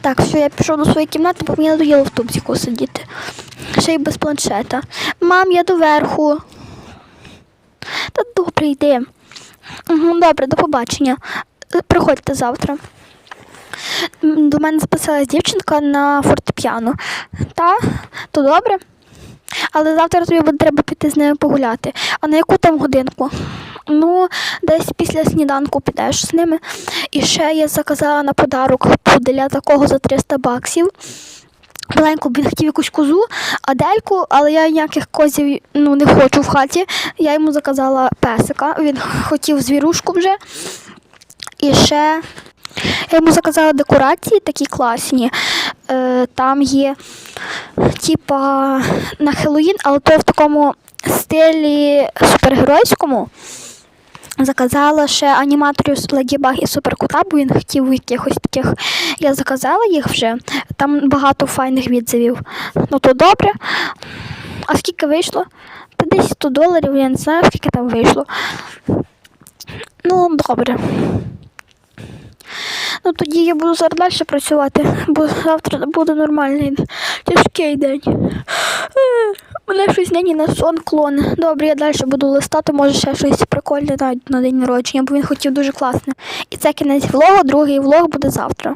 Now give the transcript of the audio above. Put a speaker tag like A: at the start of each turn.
A: Так, все, я пішов до своєї кімнати, бо мені надоїло в тубзіку сидіти. Ще й без планшета. Мам, я доверху. Та добре, йди. Угу, добре, до побачення. Е, Приходьте завтра. До мене записалась дівчинка на фортепіано. Та, то добре. Але завтра тобі буде треба піти з нею погуляти. А на яку там годинку? Ну, десь після сніданку підеш з ними. І ще я заказала на подарок пуделя такого за 300 баксів. Маленьку він хотів якусь козу, Адельку, але я ніяких козів ну, не хочу в хаті. Я йому заказала песика. Він хотів звірушку вже. І ще я йому заказала декорації такі класні. Е, там є типа на Хеллоїн, але то в такому стилі супергеройському. Заказала ще аніматорів з Леді Баг і Суперкота, бо він хотів якихось таких. Я заказала їх вже. Там багато файних відзивів. Ну то добре. А скільки вийшло? Та десь 100 доларів, я не знаю, скільки там вийшло. Ну, добре. Ну тоді я буду зараз далі працювати, бо завтра буде нормальний тяжкий день. Мене щось нині на сон клон. Добре, я далі буду листати, може ще щось прикольне на день народження, бо він хотів дуже класне. І це кінець влогу, другий влог буде завтра.